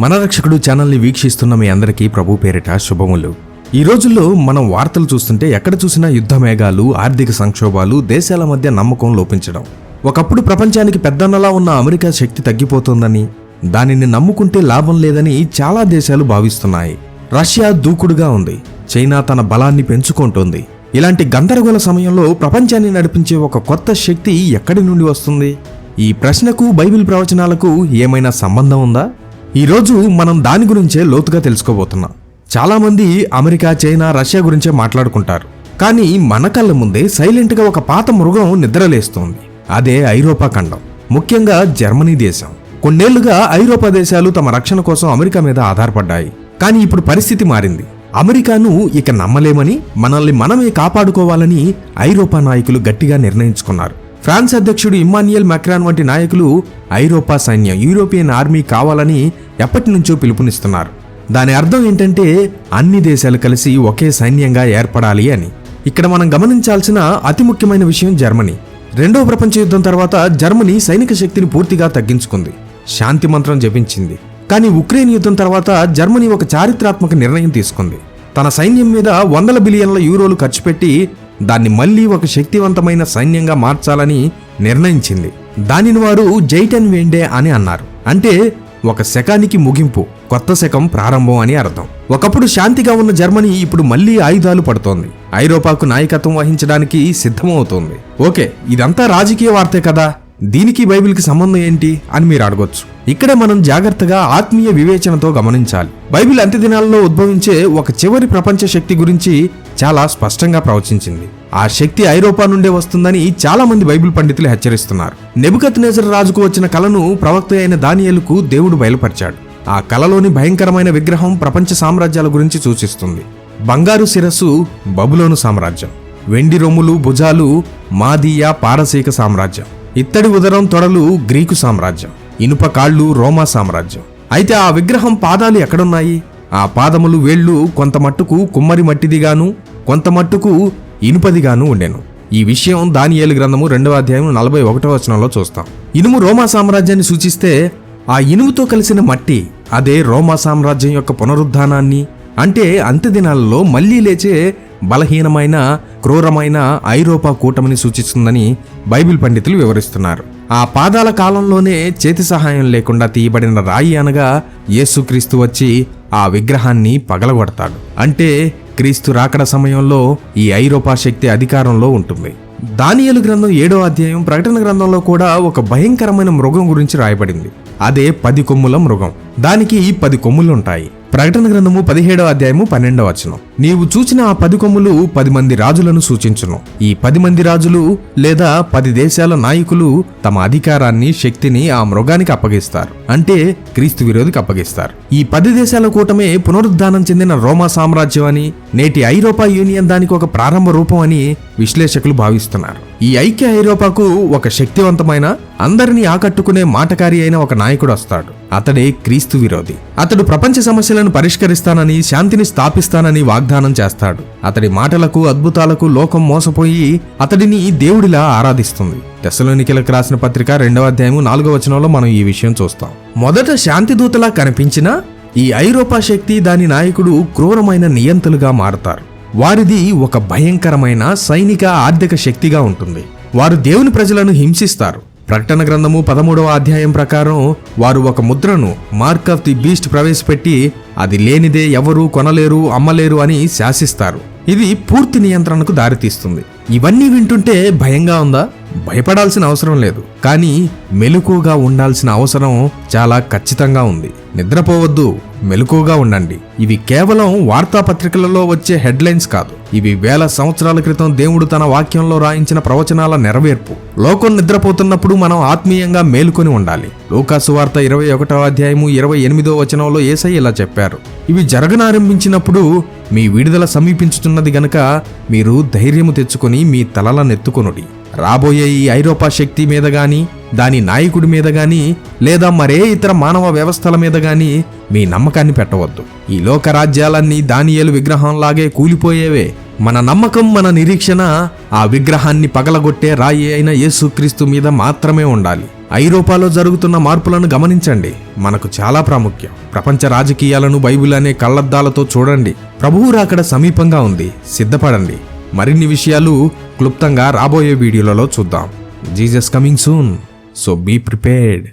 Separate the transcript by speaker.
Speaker 1: మన రక్షకుడు ఛానల్ని వీక్షిస్తున్న మీ అందరికీ ప్రభు పేరిట శుభములు. ఈ రోజుల్లో మనం వార్తలు చూస్తుంటే ఎక్కడ చూసినా యుద్ధ మేఘాలు ఆర్థిక సంక్షోభాలు దేశాల మధ్య నమ్మకం లోపించడం. ఒకప్పుడు ప్రపంచానికి పెద్దన్నలా ఉన్న అమెరికా శక్తి తగ్గిపోతోందని దానిని నమ్ముకుంటే లాభం లేదని చాలా దేశాలు భావిస్తున్నాయి. రష్యా దూకుడుగా ఉంది. చైనా తన బలాన్ని పెంచుకుంటోంది. ఇలాంటి గందరగోళ సమయంలో ప్రపంచాన్ని నడిపించే ఒక కొత్త శక్తి ఎక్కడి నుండి వస్తుంది? ఈ ప్రశ్నకు బైబిల్ ప్రవచనాలకు ఏమైనా సంబంధం ఉందా? ఈరోజు మనం దాని గురించే లోతుగా తెలుసుకోబోతున్నాం. చాలామంది అమెరికా చైనా రష్యా గురించే మాట్లాడుకుంటారు. కానీ మన కళ్ళ ముందే సైలెంట్గా ఒక పాత మృగం నిద్రలేస్తోంది. అదే ఐరోపా ఖండం. ముఖ్యంగా జర్మనీ దేశం. కొన్నేళ్ళుగా ఐరోపా దేశాలు తమ రక్షణ కోసం అమెరికా మీద ఆధారపడ్డాయి. కానీ ఇప్పుడు పరిస్థితి మారింది. అమెరికాను ఇక నమ్మలేమని మనల్ని మనమే కాపాడుకోవాలని ఐరోపా నాయకులు గట్టిగా నిర్ణయించుకున్నారు. ఫ్రాన్స్ అధ్యక్షుడు ఇమ్మాన్యుయల్ మెక్రాన్ వంటి నాయకులు ఐరోపా సైన్యం యూరోపియన్ ఆర్మీ కావాలని ఎప్పటి నుంచో పిలుపునిస్తున్నారు. దాని అర్థం ఏంటంటే అన్ని దేశాలు కలిసి ఒకే సైన్యంగా ఏర్పడాలి అని. ఇక్కడ మనం గమనించాల్సిన అతి ముఖ్యమైన విషయం జర్మనీ. రెండవ ప్రపంచ యుద్ధం తర్వాత జర్మనీ సైనిక శక్తిని పూర్తిగా తగ్గించుకుంది. శాంతి మంత్రం జపించింది. కానీ ఉక్రెయిన్ యుద్ధం తర్వాత జర్మనీ ఒక చారిత్రాత్మక నిర్ణయం తీసుకుంది. తన సైన్యం మీద వందల బిలియన్ల యూరోలు ఖర్చు పెట్టి దాన్ని మళ్ళీ ఒక శక్తివంతమైన సైన్యంగా మార్చాలని నిర్ణయించింది. దానిని వారు జైటన్ వేండే అని అన్నారు. అంటే ఒక శకానికి ముగింపు కొత్త శకం ప్రారంభం అని అర్థం. ఒకప్పుడు శాంతిగా ఉన్న జర్మనీ ఇప్పుడు మళ్ళీ ఆయుధాలు పడుతోంది. ఐరోపాకు నాయకత్వం వహించడానికి సిద్ధమవుతోంది. ఓకే ఇదంతా రాజకీయ వార్తే కదా? దీనికి బైబిల్కి సంబంధం ఏంటి అని మీరు అడగొచ్చు. ఇక్కడే మనం జాగ్రత్తగా ఆత్మీయ వివేచనతో గమనించాలి. బైబిల్ అంత్య దినాల్లో ఉద్భవించే ఒక చివరి ప్రపంచ శక్తి గురించి చాలా స్పష్టంగా ప్రవచించింది. ఆ శక్తి ఐరోపా నుండే వస్తుందని చాలా మంది బైబిల్ పండితులు హెచ్చరిస్తున్నారు. నెబుకత్ రాజుకు వచ్చిన కలను ప్రవక్త అయిన దానియలకు దేవుడు బయలుపరిచాడు. ఆ కలలోని భయంకరమైన విగ్రహం ప్రపంచ సామ్రాజ్యాల గురించి సూచిస్తుంది. బంగారు శిరస్సు బబులోను సామ్రాజ్యం. వెండి రొమ్ములు భుజాలు మాదీయ పారసీక సామ్రాజ్యం. ఇత్తడి ఉదరం తొడలు గ్రీకు సామ్రాజ్యం. ఇనుప కాళ్ళు రోమా సామ్రాజ్యం. అయితే ఆ విగ్రహం పాదాలు ఎక్కడున్నాయి? ఆ పాదములు వేళ్ళు కొంత మట్టుకు కుమ్మరి మట్టిదిగాను కొంత మట్టుకు ఇనుపదిగాను ఉండెను. ఈ విషయం దానియేలు గ్రంథము రెండవ అధ్యాయం నలభై ఒకటో వచనంలో చూస్తాం. ఇనుము రోమా సామ్రాజ్యాన్ని సూచిస్తే ఆ ఇనుముతో కలిసిన మట్టి అదే రోమా సామ్రాజ్యం యొక్క పునరుద్ధానాన్ని అంటే అంత్యదినాలలో మళ్ళీ లేచే బలహీనమైన క్రూరమైన ఐరోపా కూటమిని సూచిస్తుందని బైబిల్ పండితులు వివరిస్తున్నారు. ఆ పాదాల కాలంలోనే చేతి సహాయం లేకుండా తీయబడిన రాయి అనగా యేసుక్రీస్తు వచ్చి ఆ విగ్రహాన్ని పగలగొడతాడు. అంటే క్రీస్తు రాకడ సమయంలో ఈ ఐరోపా శక్తి అధికారంలో ఉంటుంది. దానియలు గ్రంథం ఏడో అధ్యాయం ప్రకటన గ్రంథంలో కూడా ఒక భయంకరమైన మృగం గురించి రాయబడింది. అదే పది కొమ్ముల మృగం. దానికి పది కొమ్ములుంటాయి. ప్రకటన గ్రంథము పదిహేడవ అధ్యాయము పన్నెండవ వచనం. నీవు చూచిన ఆ పది కొమ్ములు పది మంది రాజులను సూచించును. ఈ పది మంది రాజులు లేదా పది దేశాల నాయకులు తమ అధికారాన్ని శక్తిని ఆ మృగానికి అప్పగిస్తారు. అంటే క్రీస్తు విరోధికి అప్పగిస్తారు. ఈ పది దేశాల కూటమే పునరుద్ధానం చెందిన రోమా సామ్రాజ్యం అని నేటి ఐరోపా యూనియన్ దానికి ఒక ప్రారంభ రూపం అని విశ్లేషకులు భావిస్తున్నారు. ఈ ఐక్య ఐరోపాకు ఒక శక్తివంతమైన అందరినీ ఆకట్టుకునే మాటకారి అయిన ఒక నాయకుడు వస్తాడు. అతడే క్రీస్తు విరోధి. అతడు ప్రపంచ సమస్యలను పరిష్కరిస్తానని శాంతిని స్థాపిస్తానని వాగ్దానం చేస్తాడు. అతడి మాటలకు అద్భుతాలకు లోకం మోసపోయి అతడిని దేవుడిలా ఆరాధిస్తుంది. తెసలోనికలకు రాసిన పత్రిక రెండవ అధ్యాయం నాలుగవ వచనంలో మనం ఈ విషయం చూస్తాం. మొదట శాంతి దూతలా కనిపించినా ఈ ఐరోపా శక్తి దాని నాయకుడు క్రూరమైన నియంతలుగా మారతారు. వారిది ఒక భయంకరమైన సైనిక ఆర్థిక శక్తిగా ఉంటుంది. వారు దేవుని ప్రజలను హింసిస్తారు. ప్రకటన గ్రంథము పదమూడవ అధ్యాయం ప్రకారం వారు ఒక ముద్రను మార్క్ ఆఫ్ ది బీస్ట్ ప్రవేశపెట్టి అది లేనిదే ఎవరూ కొనలేరు అమ్మలేరు అని శాసిస్తారు. ఇది పూర్తి నియంత్రణకు దారితీస్తుంది. ఇవన్నీ వింటుంటే భయంగా ఉందా? భయపడాల్సిన అవసరం లేదు. కానీ మెలకుగా ఉండాల్సిన అవసరం చాలా ఖచ్చితంగా ఉంది. నిద్రపోవద్దు. మెలకుగా ఉండండి. ఇవి కేవలం వార్తాపత్రికలలో వచ్చే హెడ్లైన్స్ కాదు. ఇవి వేల సంవత్సరాల క్రితం దేవుడు తన వాక్యంలో రాయించిన ప్రవచనాల నెరవేర్పు. లోకం నిద్రపోతున్నప్పుడు మనం ఆత్మీయంగా మేలుకొని ఉండాలి. లోకాసు వార్త ఇరవై ఒకటో అధ్యాయము ఇరవై ఎనిమిదో వచనంలో ఏసై ఇలా చెప్పారు. ఇవి జరగనారంభించినప్పుడు మీ విడుదల సమీపించుతున్నది గనక మీరు ధైర్యము తెచ్చుకొని మీ తలల నెత్తుకొనుడి. రాబోయే ఈ ఐరోపా శక్తి మీద కానీ దాని నాయకుడి మీద కానీ లేదా మరే ఇతర మానవ వ్యవస్థల మీద కానీ మీ నమ్మకాన్ని పెట్టవద్దు. ఈ లోక రాజ్యాలన్నీ దానియేలు విగ్రహంలాగే కూలిపోయేవే. మన నమ్మకం మన నిరీక్షణ ఆ విగ్రహాన్ని పగలగొట్టే రాయి అయిన యేసుక్రీస్తు మీద మాత్రమే ఉండాలి. ఐరోపాలో జరుగుతున్న మార్పులను గమనించండి. మనకు చాలా ప్రాముఖ్యం. ప్రపంచ రాజకీయాలను బైబిల్ అనే కళ్ళద్దాలతో చూడండి. ప్రభువు రాకడ సమీపంగా ఉంది. సిద్ధపడండి. మరిన్ని విషయాలు క్లుప్తంగా రాబోయే వీడియోలలో చూద్దాం. Jesus coming soon. So be prepared.